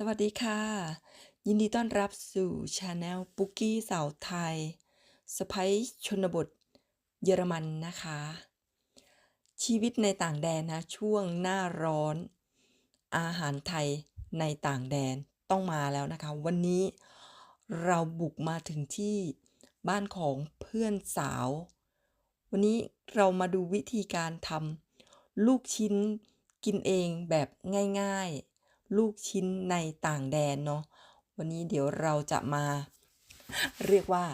สวัสดีค่ะ ยินดีต้อนรับสู่ช anel ปุกกี้สาวไทยสะใภ้ชนบทเยอรมันนะคะ ชีวิตในต่างแดนนะ ช่วงหน้าร้อน อาหารไทยในต่างแดนต้องมาแล้วนะคะ วันนี้เราบุกมาถึงที่บ้านของเพื่อนสาว วันนี้เรามาดูวิธีการทำลูกชิ้นกินเองแบบง่ายๆ ลูกชิ้นในต่างแดนเนาะวันนี้เดี๋ยวเราจะมา เรียกว่า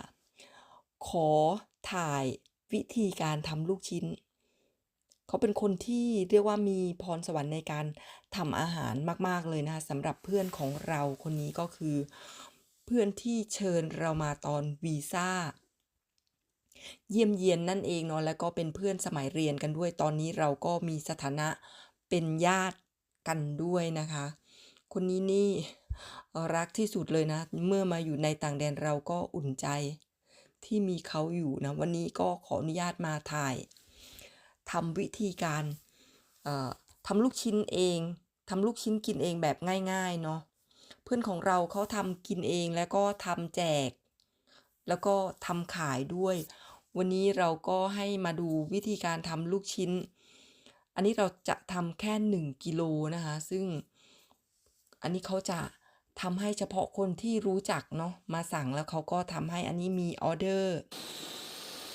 ขอถ่ายวิธีการทำลูกชิ้น เขาเป็นคนที่เรียกว่ามีพรสวรรค์ในการทำอาหารมาก ๆ เลยนะคะสำหรับเพื่อนของเราคนนี้ก็คือ เพื่อนที่เชิญเรามาตอนวีซ่าเยี่ยมเยียนนั่นเองเนาะแล้วก็เป็นเพื่อนสมัยเรียนกันด้วยตอนนี้เราก็มีสถานะเป็นญาติกันด้วยนะคะ คนนี้นี่รักที่สุดเลยนะ เมื่อมาอยู่ในต่างแดนเราก็อุ่นใจ ที่มีเขาอยู่นะ วันนี้ก็ขออนุญาตมาถ่ายทำวิธีการทำลูกชิ้นเองทำลูกชิ้นกินเองแบบง่าย ๆ เนาะเพื่อนของเราเขาทำกินเองแล้วก็ทำแจก แล้วก็ทำขายด้วย วันนี้เราก็ให้มาดูวิธีการทำลูกชิ้น อันนี้เราจะทำแค่ 1กิโลนะคะ ซึ่ง อันนี้เขาจะทำให้เฉพาะคนที่รู้จักเนาะมาสั่งแล้วเขาก็ทำให้อันนี้มีออเดอร์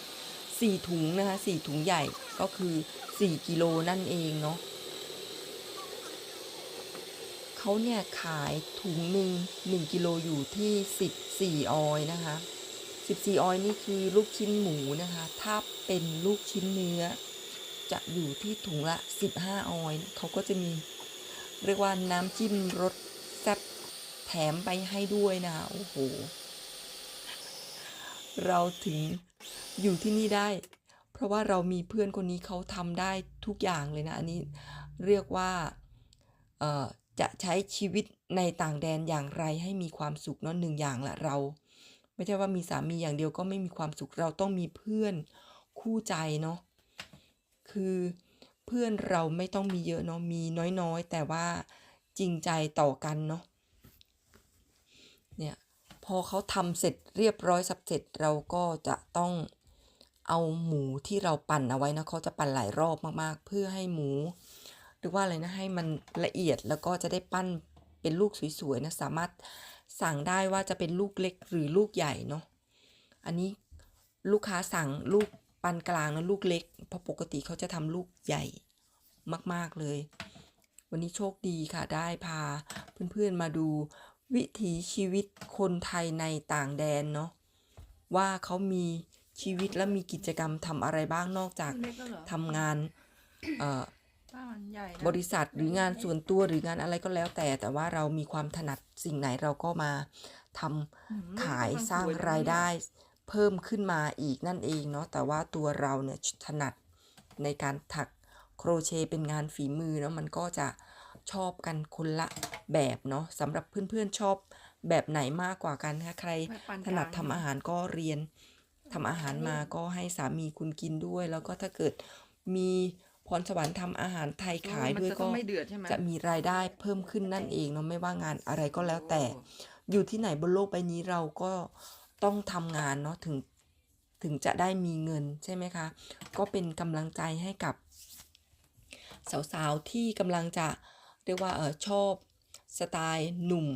4ถุงนะคะ4ถุงใหญ่ก็คือ4กิโลนั่นเองเนาะเขาเนี่ยขายถุงหนึ่ง1กิโลอยู่ที่14ออยนะคะ14ออยนี่คือลูกชิ้นหมูนะคะ ถ้าเป็นลูกชิ้นเนื้อ จะอยู่ที่ถุงละ15ออยเขาก็จะมี เรียกว่าน้ำจิ้มรสแซ่บแถมไปให้ด้วยนะคะโอ้โห เราถึงอยู่ที่นี่ได้ เพราะว่าเรามีเพื่อนคนนี้เขาทำได้ทุกอย่างเลยนะ อันนี้เรียกว่าจะใช้ชีวิตในต่างแดนอย่างไรให้มีความสุขเนาะหนึ่งอย่างละเรา ไม่ใช่ว่ามีสามีอย่างเดียวก็ไม่มีความสุขเราต้องมีเพื่อนคู่ใจเนาะคือ เพื่อนเราไม่ต้องมีเยอะเนาะมีน้อยๆ แต่ว่าจริงใจต่อกันเนาะเนี่ยพอเขาทำเสร็จเรียบร้อยสับเสร็จเราก็จะต้องเอาหมูที่เราปั่นเอาไว้นะเขาจะปั่นหลายรอบมากๆ เพื่อให้หมู หรือว่าอะไรนะให้มันละเอียดแล้วก็จะได้ปั้นเป็นลูกสวยๆนะสามารถสั่งได้ว่าจะเป็นลูกเล็กหรือลูกใหญ่เนาะอันนี้ลูกค้าสั่งลูก ปานกลางนะลูกเล็ก เพราะปกติเขาจะทำลูกใหญ่มาก ๆ เลย วันนี้โชคดีค่ะ ได้พาเพื่อนๆมาดูวิถีชีวิตคนไทยในต่างแดนเนาะว่าเขามีชีวิตและมีกิจกรรมทำอะไรบ้างนอกจากเล็กแล้วเหรอทำงานเอ่อบ้านมันใหญ่นะบริษัทหรืองานส่วนตัวหรืองานอะไรก็แล้วแต่ แต่ว่าเรามีความถนัดสิ่งไหนเราก็มาทำอืมขายมันสร้างสวยนะรายได้ เพิ่มขึ้นมาอีกนั่นเองเนาะแต่ว่าตัวเราเนี่ยถนัดในการถักโครเชต์เป็นงานฝีมือเนาะมันก็จะชอบกันคนละแบบเนาะสำหรับเพื่อนๆชอบแบบไหนมากกว่ากันคะใครแบบปานกถลางนัดทำอาหารก็เรียนทำอาหารมาก็ให้สามีคุณกินด้วย แล้วก็ถ้าเกิดมีพรสวรรค์ทำอาหารไทยขายมันด้วยจะต้ก็องไม่เดือดใช่ไหมจะมีรายได้เพิ่มขึ้นนั่นเองเนาะไม่ว่างานอะไรก็แล้วแต่ อยู่ที่ไหนบนโลกใบนี้เราก็ ต้องทำงานเนาะถึงถึงจะได้มีเงินใช่ไหมคะ ก็เป็นกำลังใจให้กับ สาวๆ ที่กำลังจะเรียกว่าเออชอบสไตล์หนุ่ม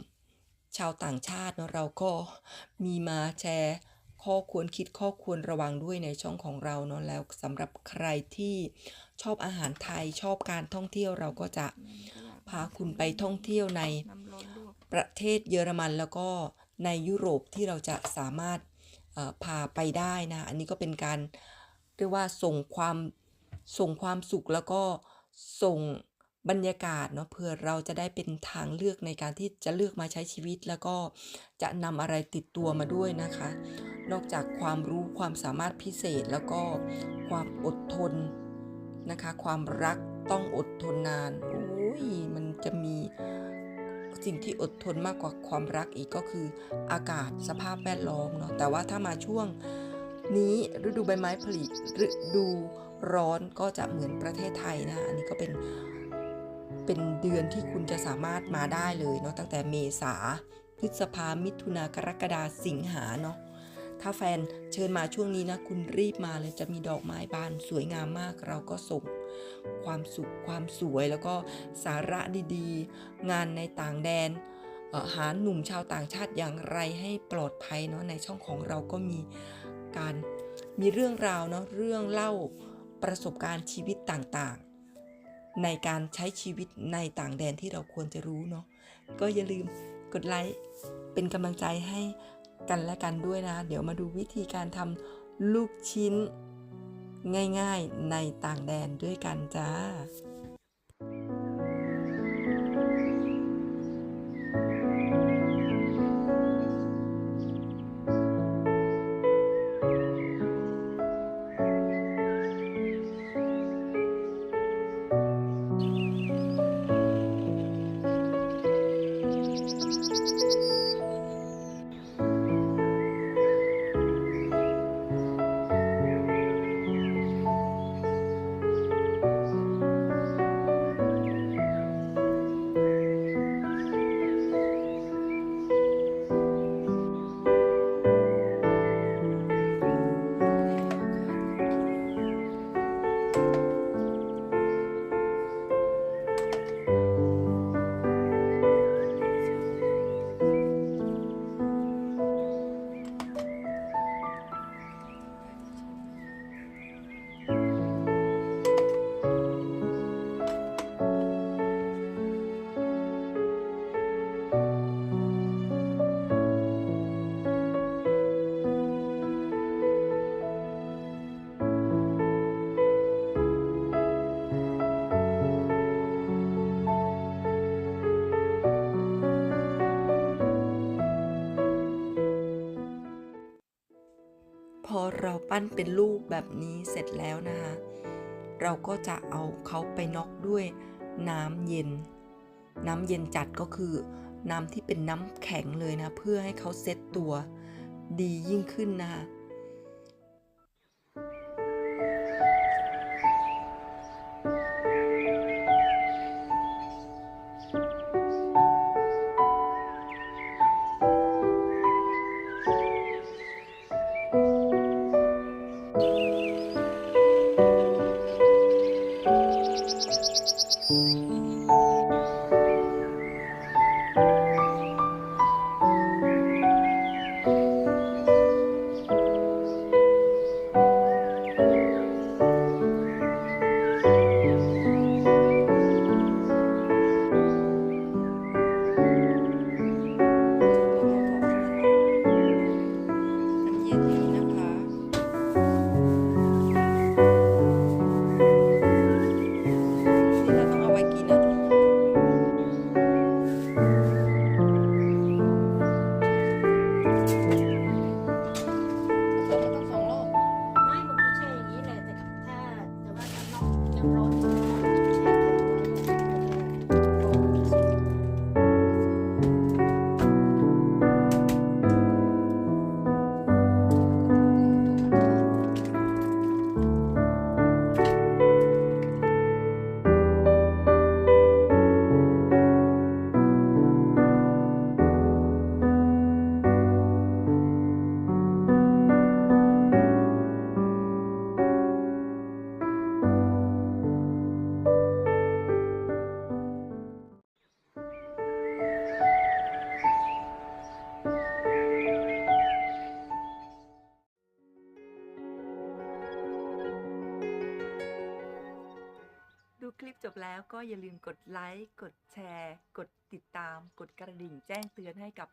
ชาวต่างชาติเนาะเราก็มีมาแชร์ข้อควรคิดข้อควรระวังด้วยในช่องของเราเนาะแล้วสำหรับใครที่ชอบอาหารไทยชอบการท่องเที่ยวเราก็จะพาคุณไปท่องเที่ยวในประเทศเยอรมันแล้วก็ ในยุโรปที่เราจะสามารถพาไปได้นะ อันนี้ก็เป็นการเรียกว่าส่งความส่งความสุขแล้วก็ส่งบรรยากาศเนาะเพื่อเราจะได้เป็นทางเลือกในการที่จะเลือกมาใช้ชีวิต แล้วก็จะนำอะไรติดตัวมาด้วยนะคะ นอกจากความรู้ความสามารถพิเศษแล้วก็ความอดทนนะคะ ความรักต้องอดทนนานโอ้ยมันจะมี สิ่งที่อดทนมากกว่าความรักอีกก็คืออากาศสภาพแวดล้อมเนาะแต่ว่าถ้ามาช่วงนี้ฤดูใบไม้ผลิฤดูร้อนก็จะเหมือนประเทศไทยนะอันนี้ก็เป็นเป็นเดือนที่คุณจะสามารถมาได้เลยเนาะตั้งแต่เมษาพฤษภามิถุนากรกฎาสิงหาเนาะ ถ้าแฟนเชิญมาช่วงนี้นะ คุณรีบมาเลยจะมีดอกไม้บานสวยงามมาก เราก็ส่งความสุขความสวยแล้วก็สาระดีๆ งานในต่างแดนหาหนุ่มชาวต่างชาติอย่างไรให้ปลอดภัยเนาะในช่องของเราก็มีการมีเรื่องราวเนาะเรื่องเล่าประสบการณ์ชีวิตต่างๆ ในการใช้ชีวิตในต่างแดนที่เราควรจะรู้เนาะก็อย่าลืมกดไลค์เป็นกำลังใจให้ กันและกันด้วยนะ เดี๋ยวมาดูวิธีการทำลูกชิ้น ง่ายๆในต่างแดนด้วยกันจ้า เราปั้นเป็นลูกแบบนี้เสร็จแล้วนะคะ เราก็จะเอาเขาไปน็อกด้วยน้ำเย็น น้ำเย็นจัดก็คือ น้ำที่เป็นน้ำแข็งเลยนะ เพื่อให้เขาเซ็ตตัวดียิ่งขึ้นนะคะ คลิปจบแล้วก็อย่าลืมกดไลค์กดแชร์ กดติดตาม กดกระดิ่งแจ้งเตือนให้กับ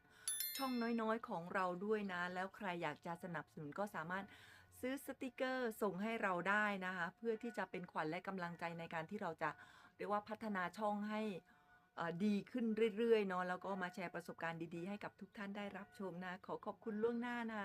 ช่องน้อยๆ ของเราด้วยนะ แล้วใครอยากจะสนับสนุนก็สามารถซื้อสติกเกอร์ส่งให้เราได้นะคะ เพื่อที่จะเป็นขวัญและกำลังใจในการที่เราจะเรียกว่าพัฒนาช่องให้ดีขึ้นเรื่อยๆเนาะแล้วก็มาแชร์ประสบการณ์ดีๆ ให้กับทุกท่านได้รับชมนะ ขอขอบคุณล่วงหน้านะ